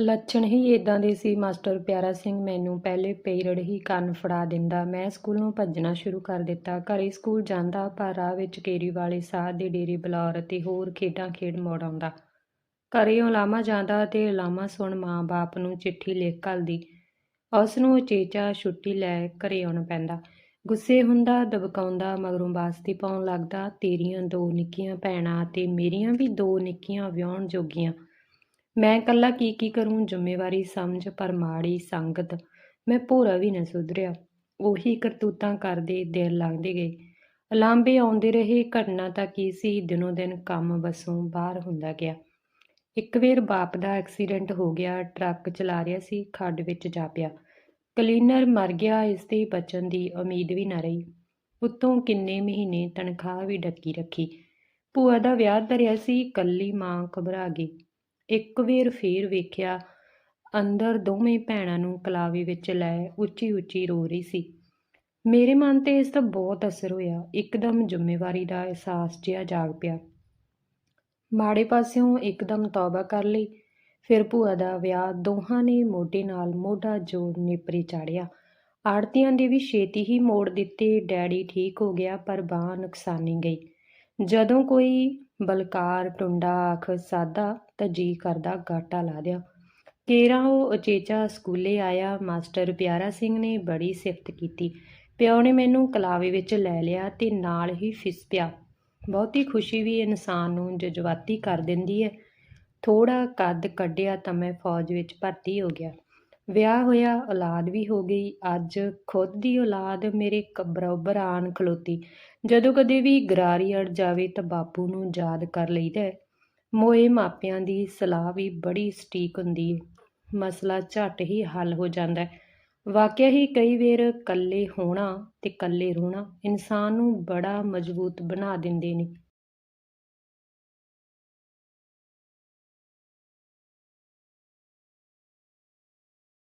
ਲੱਛਣ ਹੀ ਇਦਾਂ ਦੇ ਸੀ, ਮਾਸਟਰ ਪਿਆਰਾ ਸਿੰਘ ਮੈਨੂੰ ਪਹਿਲੇ ਪੀਰੀਅਡ ਹੀ ਕੰਨ ਫੜਾ ਦਿੰਦਾ। ਮੈਂ ਸਕੂਲੋਂ ਭੱਜਣਾ ਸ਼ੁਰੂ ਕਰ ਦਿੱਤਾ। ਘਰੇ ਸਕੂਲ ਜਾਂਦਾ ਪਰ ਰਾਹ ਵਿੱਚ ਕੇਰੀ ਵਾਲੇ ਸਾਹ ਦੇ ਡੇਰੇ ਬਲੌਰ ਅਤੇ ਹੋਰ ਖੇਡਾਂ ਖੇਡ ਮੋੜ ਆਉਂਦਾ। ਘਰੇ ਉਲਾਮਾ ਜਾਂਦਾ ਤੇ ਉਲਾਮਾ ਸੁਣ ਮਾਂ-ਬਾਪ ਨੂੰ ਚਿੱਠੀ ਲਿਖ ਘੱਲਦੀ। ਉਸ ਨੂੰ ਉਚੇਚਾ ਛੁੱਟੀ ਲੈ ਘਰੇ ਆਉਣਾ ਪੈਂਦਾ। ਗੁੱਸੇ ਹੁੰਦਾ, ਦਬਕਾਉਂਦਾ, ਮਗਰੋਂ ਬਾਸਤੀ ਪਾਉਣ ਲੱਗਦਾ, ਤੇਰੀਆਂ ਦੋ ਨਿੱਕੀਆਂ ਭੈਣਾਂ ਤੇ ਮੇਰੀਆਂ ਵੀ ਦੋ ਨਿੱਕੀਆਂ ਵਿਆਹੁਣ ਜੋਗੀਆਂ। ਮੈਂ ਇਕੱਲਾ ਕੀ ਕੀ ਕਰੂੰ? ਜ਼ਿੰਮੇਵਾਰੀ, ਸਮਝ ਪਰ ਮਾੜੀ ਸੰਗਤ। ਮੈਂ ਭੋਰਾ ਵੀ ਨਾ ਸੁਧਰਿਆ। ਉਹੀ ਕਰਤੂਤਾਂ ਕਰਦੇ ਦਿਨ ਲੰਘਦੇ ਗਏ। ਅਲਾਂਬੇ ਆਉਂਦੇ ਰਹੇ, ਘਟਨਾ ਤਾਂ ਕੀ ਸੀ? ਦਿਨੋਂ ਦਿਨ ਕੰਮ ਵਸੋਂ ਬਾਹਰ ਹੁੰਦਾ ਗਿਆ। ਇੱਕ ਵੇਰ ਬਾਪ ਦਾ ਐਕਸੀਡੈਂਟ ਹੋ ਗਿਆ। ਟਰੱਕ ਚਲਾ ਰਿਹਾ ਸੀ, ਖੱਡ ਵਿੱਚ ਜਾ ਪਿਆ। ਕਲੀਨਰ ਮਰ ਗਿਆ, ਇਸ ਦੇ ਬਚਣ ਦੀ ਉਮੀਦ ਵੀ ਨਾ ਰਹੀ। ਉੱਤੋਂ ਕਿੰਨੇ ਮਹੀਨੇ ਤਨਖਾਹ ਵੀ ਡੱਕੀ ਰੱਖੀ। ਭੂਆ ਦਾ ਵਿਆਹ ਧਰਿਆ ਸੀ, ਕੱਲੀ ਮਾਂ ਘਬਰਾ ਗਈ। ਇੱਕ ਵੇਰ ਫੇਰ ਵੇਖਿਆ, ਅੰਦਰ ਦੋਵੇਂ ਭੈਣਾਂ ਨੂੰ ਕਲਾਵੇ ਵਿੱਚ ਲੈ ਉੱਚੀ ਉੱਚੀ ਰੋ ਰਹੀ ਸੀ। ਮੇਰੇ ਮਨ ਤੇ ਇਸ ਦਾ ਬਹੁਤ ਅਸਰ ਹੋਇਆ। ਇੱਕਦਮ ਜ਼ਿੰਮੇਵਾਰੀ ਦਾ ਅਹਿਸਾਸ ਜਿਹਾ ਜਾਗ ਪਿਆ। ਮਾੜੇ ਪਾਸਿਓਂ ਇੱਕਦਮ ਤੌਬਾ ਕਰ ਲਈ। ਫਿਰ ਭੂਆ ਦਾ ਵਿਆਹ ਦੋਹਾਂ ਨੇ ਮੋਢੇ ਨਾਲ ਮੋਢਾ ਜੋੜ ਨੇਪਰੇ ਚਾੜਿਆ ਆੜਤੀਆਂ ਦੇ ਵੀ ਛੇਤੀ ਹੀ ਮੋੜ ਦਿੱਤੇ। ਡੈਡੀ ਠੀਕ ਹੋ ਗਿਆ, ਪਰ ਬਾਹ ਨੁਕਸਾਨੀ ਗਈ। ਜਦੋਂ ਕੋਈ ਬਲਕਾਰ, ਟੁੰਡਾ ਆਖ ਸਾਦਾ ਤਾਂ ਜੀ ਕਰਦਾ ਗਾਟਾ ਲਾ ਦਿਆ। ਕੇਰਾ ਉਹ ਉਚੇਚਾ ਸਕੂਲੇ ਆਇਆ, ਮਾਸਟਰ ਪਿਆਰਾ ਸਿੰਘ ਨੇ ਬੜੀ ਸਿਫਤ ਕੀਤੀ। ਪਿਓ ਨੇ ਮੈਨੂੰ ਕਲਾਵੇ ਵਿੱਚ ਲੈ ਲਿਆ ਤੇ ਨਾਲ ਹੀ ਫਿਸ ਪਿਆ। ਬਹੁਤੀ ਖੁਸ਼ੀ ਵੀ ਇਨਸਾਨ ਨੂੰ ਜਜ਼ਬਾਤੀ ਕਰ ਦਿੰਦੀ ਹੈ। ਥੋੜਾ ਕੱਦ ਕੱਢਿਆ ਤਾਂ ਮੈਂ ਫੌਜ ਵਿੱਚ ਭਰਤੀ ਹੋ ਗਿਆ। ਵਿਆਹ ਹੋਇਆ, ਔਲਾਦ ਵੀ ਹੋ ਗਈ। ਅੱਜ ਖੁਦ ਦੀ ਔਲਾਦ ਮੇਰੇ ਕ- ਬਰਾਬਰ ਆਣ ਖਲੋਤੀ। ਜਦੋਂ ਕਦੇ ਵੀ ਗਰਾਰੀ ਅੜ ਜਾਵੇ ਤਾਂ ਬਾਪੂ ਨੂੰ ਯਾਦ ਕਰ ਲਈਦਾ ਮੋਏ ਮਾਪਿਆਂ ਦੀ ਸਲਾਹ ਵੀ ਬੜੀ ਸਟੀਕ ਹੁੰਦੀ ਹੈ। ਮਸਲਾ ਝੱਟ ਹੀ ਹੱਲ ਹੋ ਜਾਂਦਾ ਹੈ। ਵਾਕਿਆ ਹੀ ਕਈ ਵੇਰ ਇਕੱਲੇ ਹੋਣਾ ਤੇ ਇਕੱਲੇ ਰੋਣਾ ਇਨਸਾਨ ਨੂੰ ਬੜਾ ਮਜ਼ਬੂਤ ਬਣਾ ਦਿੰਦੇ ਨੇ।